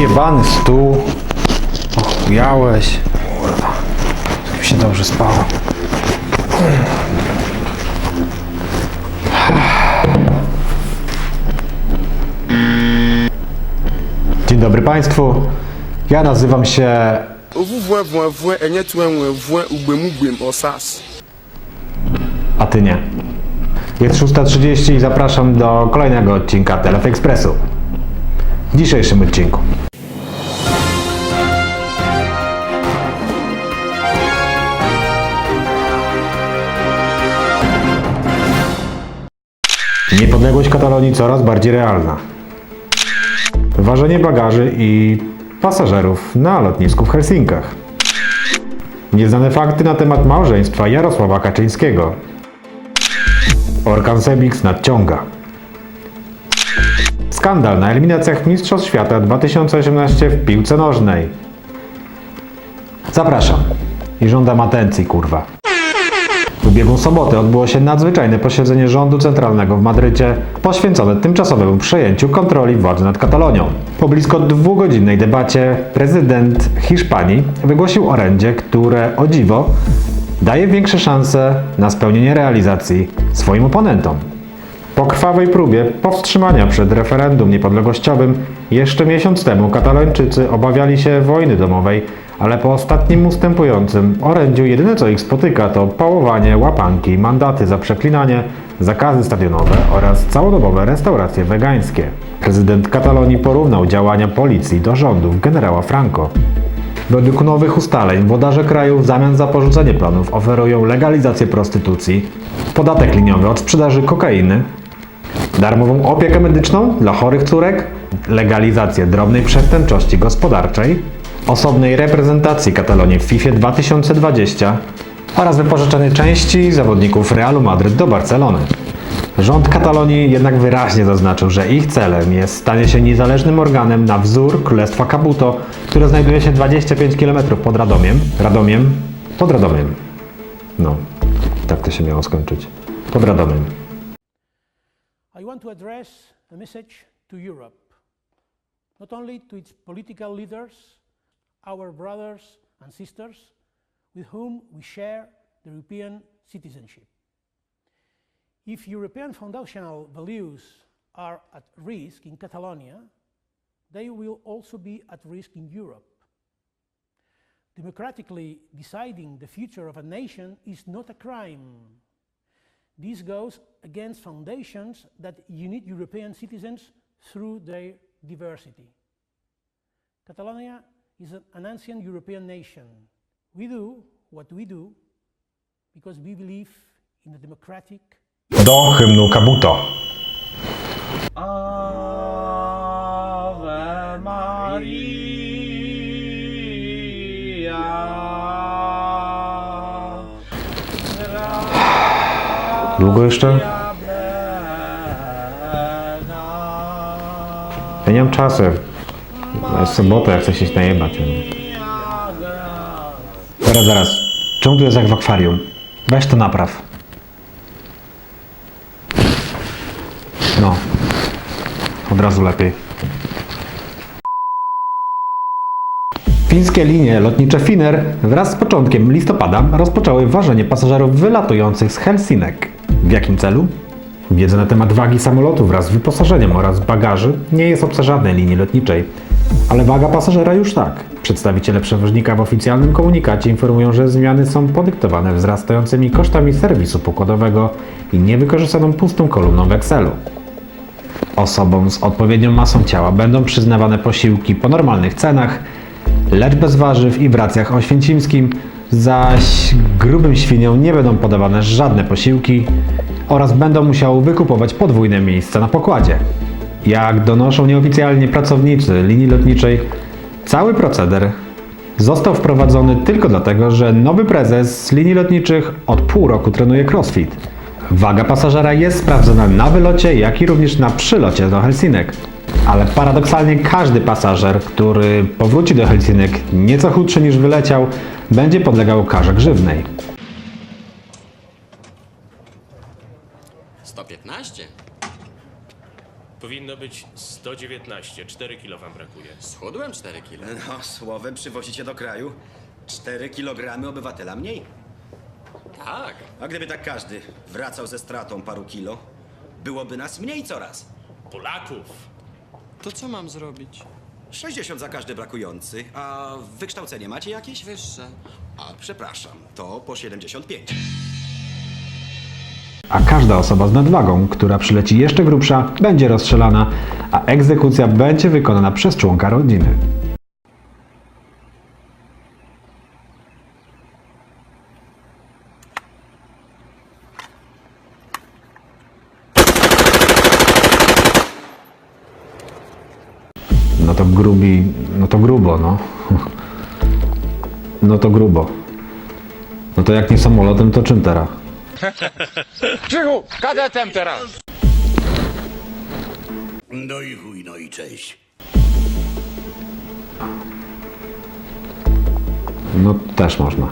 jebany stół. Ochujałeś. Kurwa. Mi się dobrze spało. Dzień dobry Państwu. Ja nazywam się a ty nie. Jest 6.30 i zapraszam do kolejnego odcinka Telef Expressu. W dzisiejszym odcinku. Niepodległość Katalonii coraz bardziej realna. Ważenie bagaży i pasażerów na lotnisku w Helsinkach. Nieznane fakty na temat małżeństwa Jarosława Kaczyńskiego. Orkan Sebix nadciąga. Skandal na eliminacjach Mistrzostw Świata 2018 w piłce nożnej. Zapraszam. I żądam atencji, kurwa. W ubiegłą sobotę odbyło się nadzwyczajne posiedzenie rządu centralnego w Madrycie, poświęcone tymczasowemu przejęciu kontroli władzy nad Katalonią. Po blisko dwugodzinnej debacie prezydent Hiszpanii wygłosił orędzie, które o dziwo daje większe szanse na spełnienie realizacji swoim oponentom. Po krwawej próbie powstrzymania przed referendum niepodległościowym jeszcze miesiąc temu Katalończycy obawiali się wojny domowej, ale po ostatnim ustępującym orędziu jedyne co ich spotyka to pałowanie, łapanki, mandaty za przeklinanie, zakazy stadionowe oraz całodobowe restauracje wegańskie. Prezydent Katalonii porównał działania policji do rządów generała Franco. Według nowych ustaleń włodarze kraju w zamian za porzucenie planów oferują legalizację prostytucji, podatek liniowy od sprzedaży kokainy, darmową opiekę medyczną dla chorych córek, legalizację drobnej przestępczości gospodarczej, osobnej reprezentacji Katalonii w FIFA 2020 oraz wypożyczenie części zawodników Realu Madryt do Barcelony. Rząd Katalonii jednak wyraźnie zaznaczył, że ich celem jest stanie się niezależnym organem na wzór Królestwa Kabuto, które znajduje się 25 km pod Radomiem. Radomiem? Pod Radomiem. No, tak to się miało skończyć. Pod Radomiem. I want to address a message to Europe, not only to its political leaders, our brothers and sisters with whom we share the European citizenship. If European foundational values are at risk in Catalonia, they will also be at risk in Europe. Democratically deciding the future of a nation is not a crime. This goes against foundations that unite European citizens through their diversity. Catalonia is an ancient European nation. We do what we do because we believe in a democratic Do hymnu Kabuto. Ave Maria. Długo jeszcze? Ja nie mam czasu. Jest sobota, jak chcę się najebać. Zaraz, zaraz. Czemu tu jest jak w akwarium? Weź to napraw. No. Od razu lepiej. Fińskie linie lotnicze Finnair wraz z początkiem listopada rozpoczęły ważenie pasażerów wylatujących z Helsinek. W jakim celu? Wiedza na temat wagi samolotu wraz z wyposażeniem oraz bagaży nie jest obca żadnej linii lotniczej, ale waga pasażera już tak. Przedstawiciele przewoźnika w oficjalnym komunikacie informują, że zmiany są podyktowane wzrastającymi kosztami serwisu pokładowego i niewykorzystaną pustą kolumną w Excelu. Osobom z odpowiednią masą ciała będą przyznawane posiłki po normalnych cenach, lecz bez warzyw i w racjach oświęcimskim, zaś grubym świniom nie będą podawane żadne posiłki oraz będą musiały wykupować podwójne miejsca na pokładzie. Jak donoszą nieoficjalnie pracownicy linii lotniczej, cały proceder został wprowadzony tylko dlatego, że nowy prezes linii lotniczych od pół roku trenuje crossfit. Waga pasażera jest sprawdzona na wylocie, jak i również na przylocie do Helsinek. Ale paradoksalnie każdy pasażer, który powróci do Helsinek nieco chudszy niż wyleciał, będzie podlegał karze grzywnej. 115? Powinno być 119, 4 kilo wam brakuje. Schudłem 4 kilo. No, słowem przywozicie do kraju 4 kg obywatela mniej. Tak. A gdyby tak każdy wracał ze stratą paru kilo, byłoby nas mniej coraz. Polaków! To co mam zrobić? 60 za każdy brakujący, a wykształcenie macie jakieś? Wyższe. A przepraszam, to po 75. A każda osoba z nadwagą, która przyleci jeszcze grubsza, będzie rozstrzelana, a egzekucja będzie wykonana przez członka rodziny. No to grubi, no to grubo, no. No to grubo. No to jak nie samolotem, to czym teraz? No i chuj, no i cześć. No też można.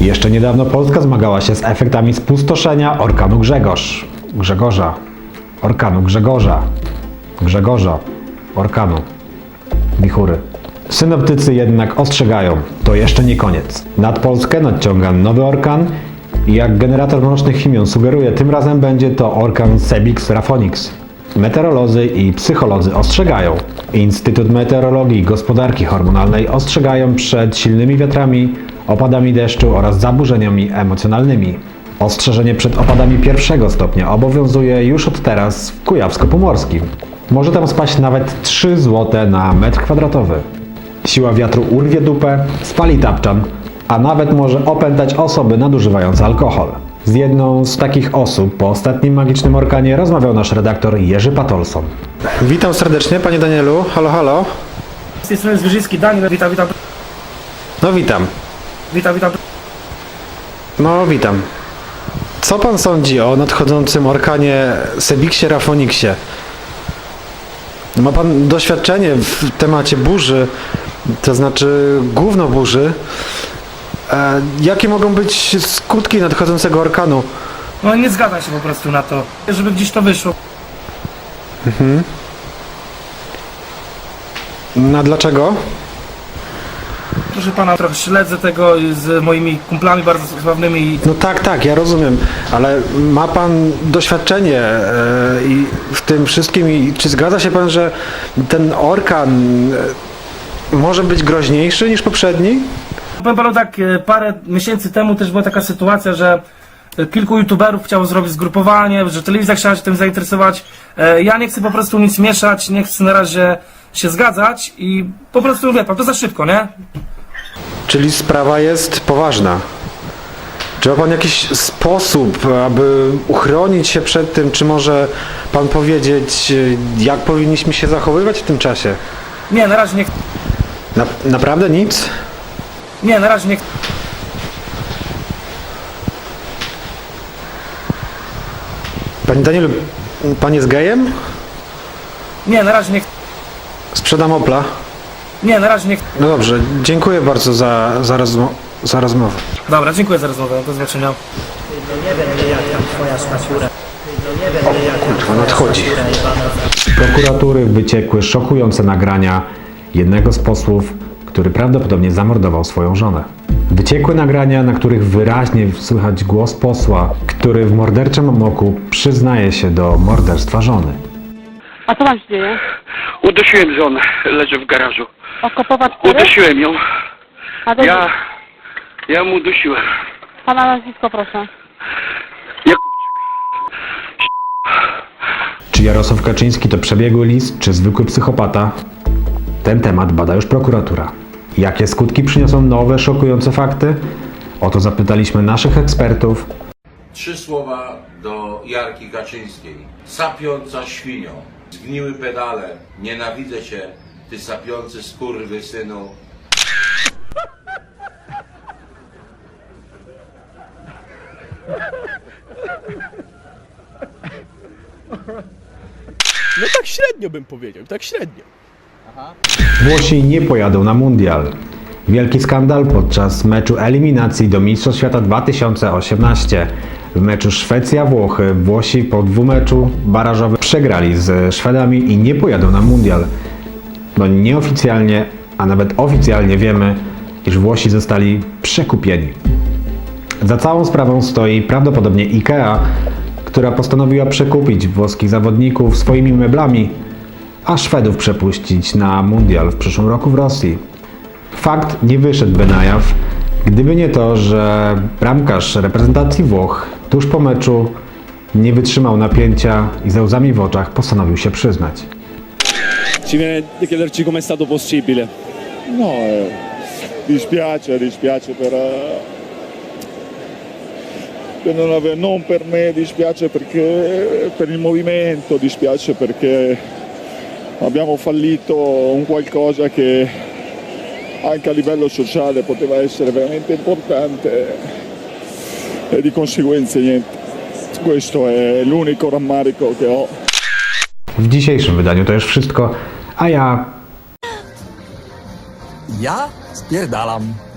Jeszcze niedawno Polska zmagała się z efektami spustoszenia orkanu Grzegorz. Grzegorza. Orkanu Grzegorza. Grzegorza. Orkanu. Wichury. Synoptycy jednak ostrzegają, to jeszcze nie koniec. Nad Polskę nadciąga nowy orkan jak generator mrocznych imion sugeruje, tym razem będzie to orkan Sebix Rafonix. Meteorolodzy i psycholodzy ostrzegają. Instytut Meteorologii i Gospodarki Hormonalnej ostrzegają przed silnymi wiatrami, opadami deszczu oraz zaburzeniami emocjonalnymi. Ostrzeżenie przed opadami pierwszego stopnia obowiązuje już od teraz w Kujawsko-Pomorskim. Może tam spaść nawet 3 zł na metr kwadratowy. Siła wiatru urwie dupę, spali tapczan, a nawet może opętać osoby nadużywające alkohol. Z jedną z takich osób po ostatnim magicznym orkanie rozmawiał nasz redaktor Jerzy Patolson. Witam serdecznie, panie Danielu. Halo, halo. Z tej strony Zwierzyński Daniel, witam, witam, No witam. witam, witam. No witam. Co pan sądzi o nadchodzącym orkanie Sebiksie Rafoniksie? Ma pan doświadczenie w temacie burzy, to znaczy gówno burzy. E, jakie mogą być skutki nadchodzącego orkanu? No nie zgadzam się po prostu na to, żeby gdzieś to wyszło. No dlaczego? Proszę pana, trochę śledzę tego z moimi kumplami bardzo sławnymi i No tak, tak, ja rozumiem, ale ma pan doświadczenie e, i w tym wszystkim i czy zgadza się pan, że ten orkan e, może być groźniejszy niż poprzedni? Powiem panu tak, e, parę miesięcy temu też była taka sytuacja, że e, kilku youtuberów chciało zrobić zgrupowanie, że telewizja chciała się tym zainteresować. E, Ja nie chcę po prostu nic mieszać, nie chcę na razie się zgadzać i po prostu, wie pan, to za szybko, nie? Czyli sprawa jest poważna. Czy ma pan jakiś sposób, aby uchronić się przed tym, czy może pan powiedzieć, jak powinniśmy się zachowywać w tym czasie? Nie, na razie nie, Na, naprawdę nic? Nie, na razie nie, ch- Panie Danielu, pan jest gejem? nie, na razie nie, ch- Sprzedam Opla. nie, na razie nie. ch- No dobrze, dziękuję bardzo za, za, rozmo- za rozmowę. Dobra, dziękuję za rozmowę, do zobaczenia. Kurwa, nadchodzi. Z prokuratury wyciekły szokujące nagrania jednego z posłów, który prawdopodobnie zamordował swoją żonę. Wyciekły nagrania, na których wyraźnie słychać głos posła, który w morderczym amoku przyznaje się do morderstwa żony. A co tam się dzieje? Udusiłem żonę, leży w garażu. Okopować cztery? Udusiłem ją. A Ja, ja mu udusiłem. Pana nazwisko proszę. Ja, Czy Jarosław Kaczyński to przebiegły list, czy zwykły psychopata? Ten temat bada już prokuratura. Jakie skutki przyniosą nowe, szokujące fakty? O to zapytaliśmy naszych ekspertów, Trzy słowa do Jarki Kaczyńskiej. Sapiąca świnią. Zgniły pedale. Nienawidzę cię, ty sapiący skurwy synu. No tak średnio bym powiedział, tak średnio. Włosi nie pojadą na mundial. Wielki skandal podczas meczu eliminacji do Mistrzostw Świata 2018. W meczu Szwecja-Włochy Włosi po dwumeczu barażowym przegrali z Szwedami i nie pojadą na mundial. No nieoficjalnie, a nawet oficjalnie wiemy, iż Włosi zostali przekupieni. Za całą sprawą stoi prawdopodobnie IKEA, która postanowiła przekupić włoskich zawodników swoimi meblami, a Szwedów przepuścić na mundial w przyszłym roku w Rosji. Fakt nie wyszedłby na jaw, gdyby nie to, że bramkarz reprezentacji Włoch tuż po meczu nie wytrzymał napięcia i ze łzami w oczach postanowił się przyznać. Ci viene di chiederci com'è stato possibile. No, eh, dispiace, dispiace per, eh, per non aver, non per me, dispiace perché per il movimento, dispiace perché abbiamo fallito un qualcosa che anche a livello sociale poteva essere veramente importante e di conseguenza niente. Questo è l'unico rammarico che ho. W dzisiejszym wydaniu to już wszystko, a ja Ja spierdalam.